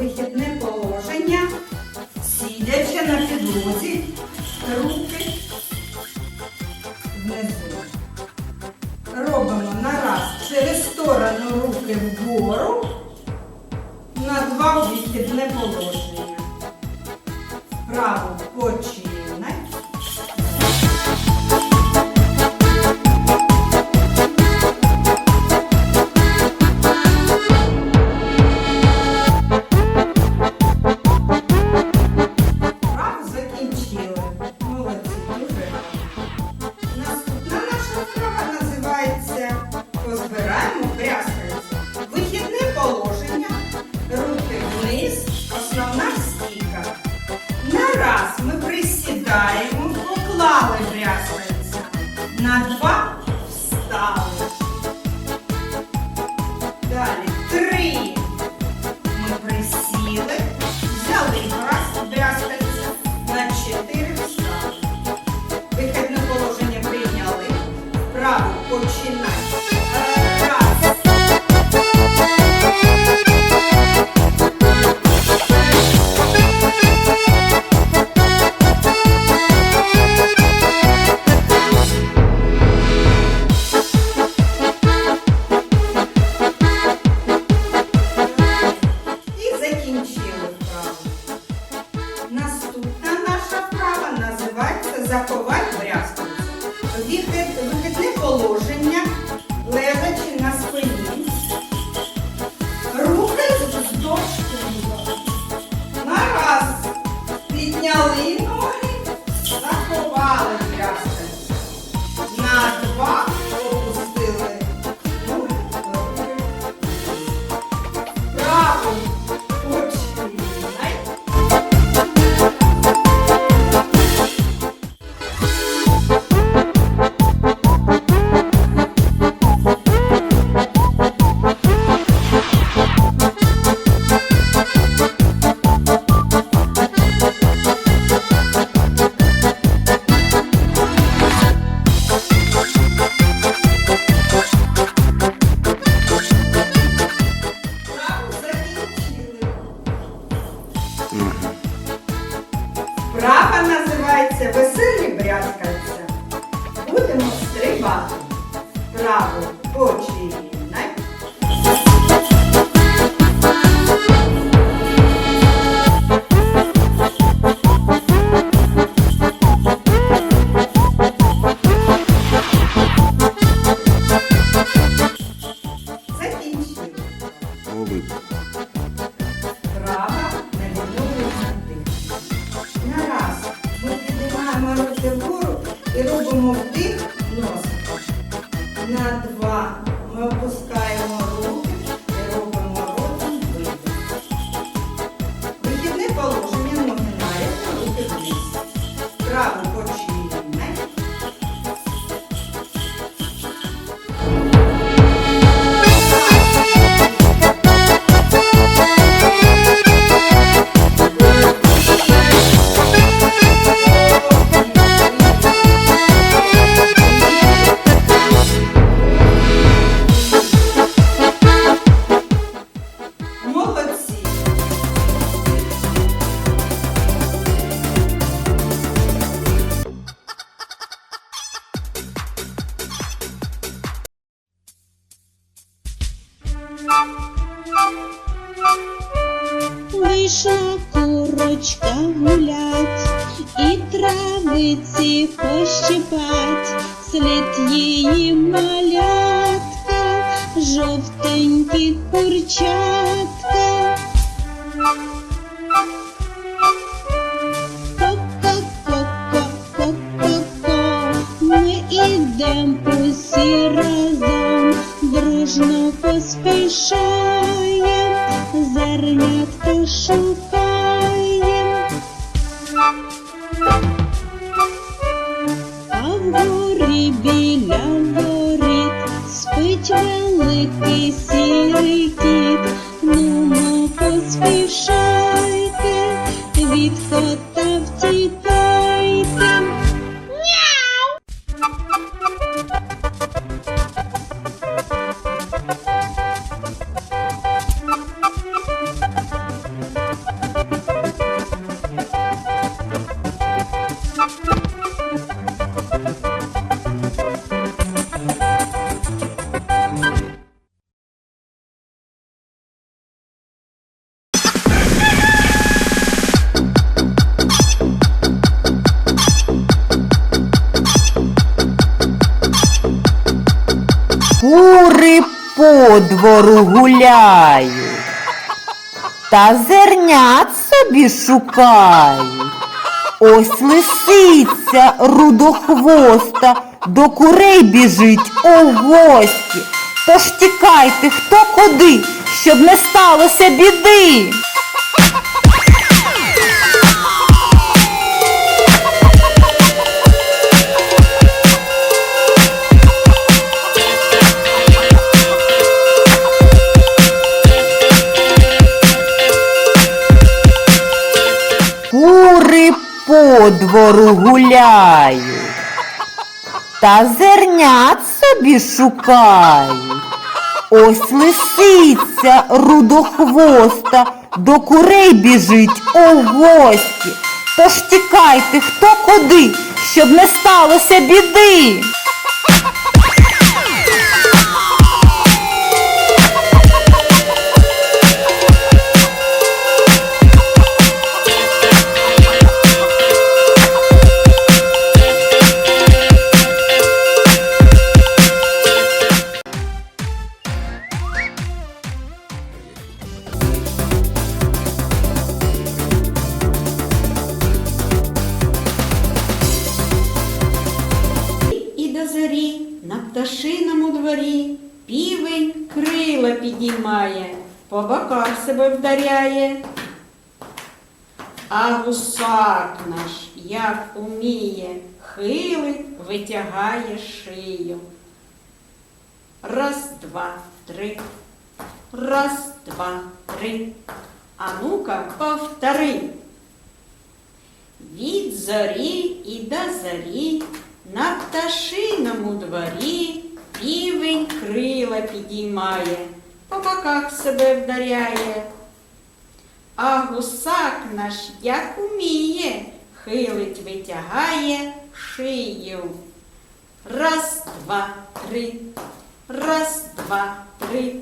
Вихідне положення. Сидячи на підлозі, руки внизу. Робимо на раз через сторону руки вгору на два вихідне положення. Право починай. Поклали брязкальця. На два Право починай. Вправа називається веселі брязкальця. Будемо стрибати. Право починай. Закінчили. Піднімаємо вгору і робимо вдих носом. На Вийшла курочка гулять і травиці пощипать, слід її малятка, жовтенькі курчатка. Ко-ко-ко-ко-ко-ко, ми ідем усі разом, дружно поспішаєм, 心。По двору гуляю, та зернят собі шукаю. Ось лисиця рудохвоста до курей біжить у гості. Тож тікайте хто куди, щоб не сталося біди. Двору гуляю, та зернят собі шукаю. Ось лисиця рудохвоста до курей біжить у гості. Тож тікайте хто куди, щоб не сталося біди. На пташиному дворі півень крила підіймає, по боках себе вдаряє. А гусак наш, як уміє, хилить, витягає шию. Раз, два, три. Раз, два, три. А ну-ка, повтори. Від зорі і до зорі на пташиному дворі півень крила підіймає, по боках себе вдаряє. А гусак наш як уміє, хилить, витягає шию. Раз, два, три, раз, два, три.